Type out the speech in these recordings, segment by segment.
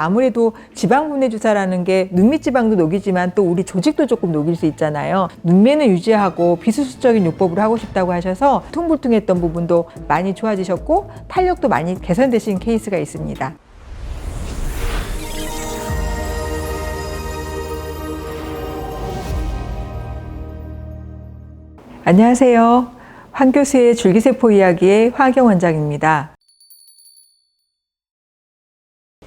아무래도 지방 분해 주사라는 게 눈밑 지방도 녹이지만 또 우리 조직도 조금 녹일 수 있잖아요. 눈매는 유지하고 비수술적인 요법으로 하고 싶다고 하셔서 퉁불퉁했던 부분도 많이 좋아지셨고 탄력도 많이 개선되신 케이스가 있습니다. 안녕하세요. 황 교수의 줄기세포 이야기의 화경 원장입니다.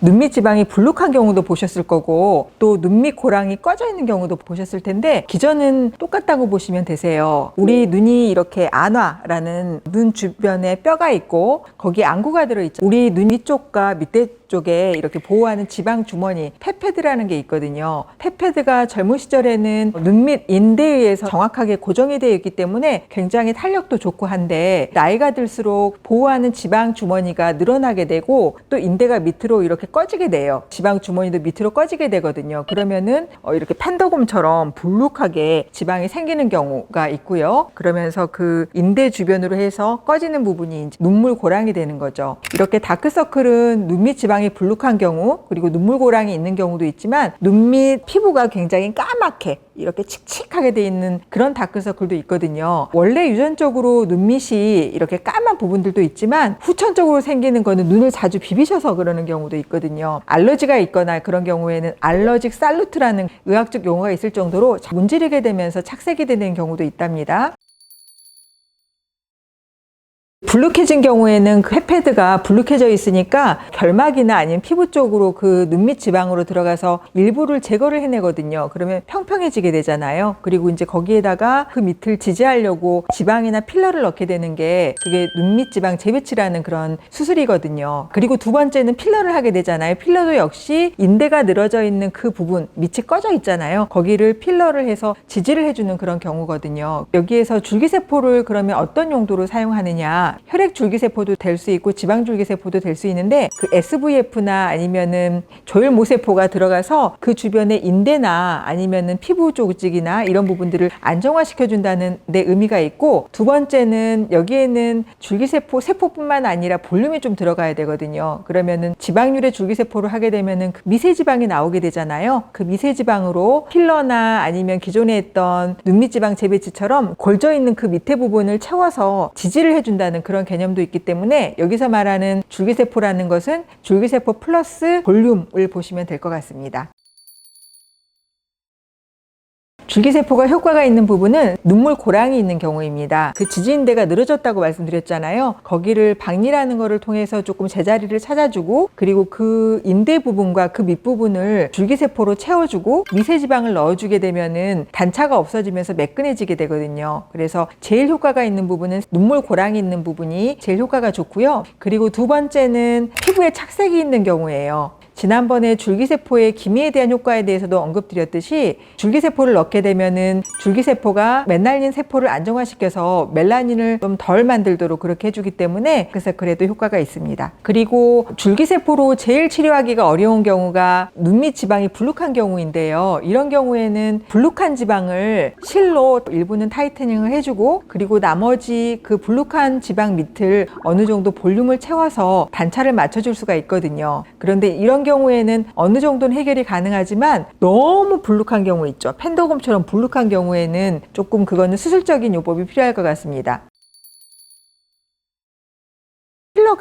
눈밑 지방이 불룩한 경우도 보셨을 거고 또 눈밑 고랑이 꺼져 있는 경우도 보셨을 텐데 기전은 똑같다고 보시면 되세요. 우리 눈이 이렇게 안화라는 눈 주변에 뼈가 있고 거기에 안구가 들어 있죠. 우리 눈 위쪽과 밑에 쪽에 이렇게 보호하는 지방 주머니 페페드라는 게 있거든요. 페페드가 젊은 시절에는 눈밑 인대에 의해서 정확하게 고정이 되어 있기 때문에 굉장히 탄력도 좋고 한데 나이가 들수록 보호하는 지방 주머니가 늘어나게 되고 또 인대가 밑으로 이렇게 꺼지게 돼요. 지방 주머니도 밑으로 꺼지게 되거든요. 그러면은 어, 이렇게 팬더곰처럼 불룩하게 지방이 생기는 경우가 있고요. 그러면서 그 인대 주변으로 해서 꺼지는 부분이 눈물 고랑이 되는 거죠. 이렇게 다크서클은 눈 밑 지방 이 불룩한 경우 그리고 눈물 고랑이 있는 경우도 있지만 눈 밑 피부가 굉장히 까맣게 이렇게 칙칙하게 돼 있는 그런 다크서클도 있거든요. 원래 유전적으로 눈밑이 이렇게 까만 부분들도 있지만 후천적으로 생기는 거는 눈을 자주 비비셔서 그러는 경우도 있거든요. 알러지가 있거나 그런 경우에는 알러직 살루트라는 의학적 용어가 있을 정도로 문지르게 되면서 착색이 되는 경우도 있답니다. 불룩해진 경우에는 그 페패드가 불룩해져 있으니까 결막이나 아니면 피부 쪽으로 그 눈밑 지방으로 들어가서 일부를 제거를 해내거든요. 그러면 평평해지게 되잖아요. 그리고 이제 거기에다가 그 밑을 지지하려고 지방이나 필러를 넣게 되는 게 그게 눈밑 지방 재배치라는 그런 수술이거든요. 그리고 두 번째는 필러를 하게 되잖아요. 필러도 역시 인대가 늘어져 있는 그 부분 밑이 꺼져 있잖아요. 거기를 필러를 해서 지지를 해주는 그런 경우거든요. 여기에서 줄기세포를 그러면 어떤 용도로 사용하느냐? 혈액 줄기세포도 될 수 있고 지방 줄기세포도 될 수 있는데 그 SVF나 아니면은 조혈모세포가 들어가서 그 주변에 인대나 아니면은 피부 조직이나 이런 부분들을 안정화시켜 준다는 데 의미가 있고 두 번째는 여기에는 줄기세포 세포뿐만 아니라 볼륨이 좀 들어가야 되거든요. 그러면은 지방률의 줄기세포를 하게 되면은 그 미세지방이 나오게 되잖아요. 그 미세지방으로 필러나 아니면 기존에 했던 눈밑지방 재배치처럼 골져 있는 그 밑에 부분을 채워서 지지를 해준다는 그런 개념도 있기 때문에 여기서 말하는 줄기세포라는 것은 줄기세포 플러스 볼륨을 보시면 될 것 같습니다. 줄기세포가 효과가 있는 부분은 눈물 고랑이 있는 경우입니다. 그 지지인대가 늘어졌다고 말씀드렸잖아요. 거기를 박리라는 거를 통해서 조금 제자리를 찾아주고 그리고 그 인대 부분과 그 밑부분을 줄기세포로 채워주고 미세지방을 넣어주게 되면은 단차가 없어지면서 매끈해지게 되거든요. 그래서 제일 효과가 있는 부분은 눈물 고랑이 있는 부분이 제일 효과가 좋고요. 그리고 두 번째는 피부에 착색이 있는 경우예요. 지난번에 줄기세포의 기미에 대한 효과에 대해서도 언급드렸듯이 줄기세포를 넣게 되면은 줄기세포가 맨날린 세포를 안정화시켜서 멜라닌을 좀 덜 만들도록 그렇게 해주기 때문에 그래서 그래도 효과가 있습니다. 그리고 줄기세포로 제일 치료하기가 어려운 경우가 눈밑 지방이 불룩한 경우인데요. 이런 경우에는 불룩한 지방을 실로 일부는 타이트닝을 해주고 그리고 나머지 그 불룩한 지방 밑을 어느 정도 볼륨을 채워서 단차를 맞춰줄 수가 있거든요. 그런데 이런 경우 에는 어느 정도는 해결이 가능하지만 너무 불룩한 경우 있죠. 펜더곰처럼 불룩한 경우에는 조금 그거는 수술적인 요법이 필요할 것 같습니다.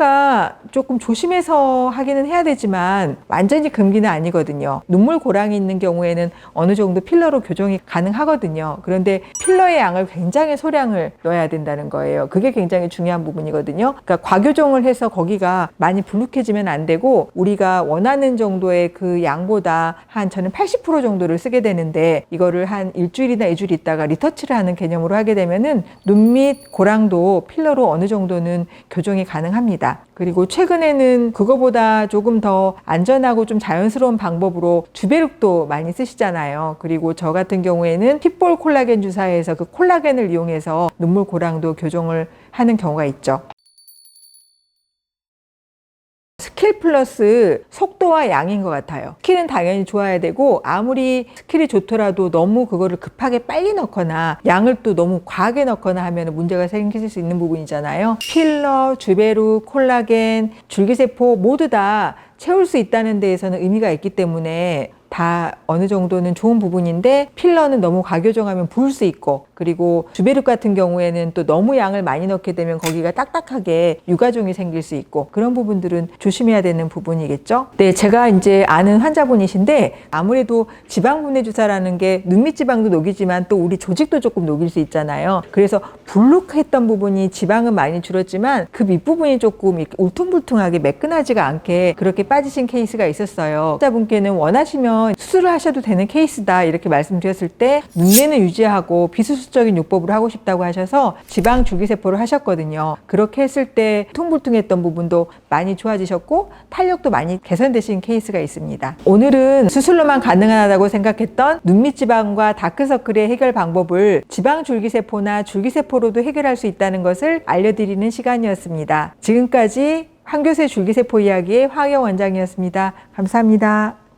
필러가 조금 조심해서 하기는 해야 되지만 완전히 금기는 아니거든요. 눈물 고랑이 있는 경우에는 어느 정도 필러로 교정이 가능하거든요. 그런데 필러의 양을 굉장히 소량을 넣어야 된다는 거예요. 그게 굉장히 중요한 부분이거든요. 그러니까 과교정을 해서 거기가 많이 불룩해지면 안 되고 우리가 원하는 정도의 그 양보다 한 저는 80% 정도를 쓰게 되는데 이거를 한 일주일이나 이주일 있다가 리터치를 하는 개념으로 하게 되면은 눈 밑 고랑도 필러로 어느 정도는 교정이 가능합니다. 합니다. 그리고 최근에는 그거보다 조금 더 안전하고 좀 자연스러운 방법으로 주베룩도 많이 쓰시잖아요. 그리고 저 같은 경우에는 핏볼 콜라겐 주사에서 그 콜라겐을 이용해서 눈물 고랑도 교정을 하는 경우가 있죠. 스킬 플러스 속도와 양인 것 같아요. 스킬은 당연히 좋아야 되고 아무리 스킬이 좋더라도 너무 그거를 급하게 빨리 넣거나 양을 또 너무 과하게 넣거나 하면 문제가 생길 수 있는 부분이잖아요. 필러, 주베루, 콜라겐, 줄기세포 모두 다 채울 수 있다는 데에서는 의미가 있기 때문에 다 어느 정도는 좋은 부분인데 필러는 너무 과교정하면 부을 수 있고 그리고 주베륵 같은 경우에는 또 너무 양을 많이 넣게 되면 거기가 딱딱하게 유가종이 생길 수 있고 그런 부분들은 조심해야 되는 부분이겠죠. 네, 제가 이제 아는 환자분이신데 아무래도 지방분해 주사라는 게 눈밑 지방도 녹이지만 또 우리 조직도 조금 녹일 수 있잖아요. 그래서 불룩했던 부분이 지방은 많이 줄었지만 그 밑부분이 조금 울퉁불퉁하게 매끈하지가 않게 그렇게 빠지신 케이스가 있었어요. 환자분께는 원하시면 수술을 하셔도 되는 케이스다 이렇게 말씀드렸을 때 눈매는 유지하고 비수술적인 요법으로 하고 싶다고 하셔서 지방 줄기세포를 하셨거든요. 그렇게 했을 때 퉁불퉁했던 부분도 많이 좋아지셨고 탄력도 많이 개선되신 케이스가 있습니다. 오늘은 수술로만 가능하다고 생각했던 눈밑 지방과 다크서클의 해결 방법을 지방 줄기세포나 줄기세포로도 해결할 수 있다는 것을 알려드리는 시간이었습니다. 지금까지 황교세 줄기세포 이야기의 황영 원장이었습니다. 감사합니다.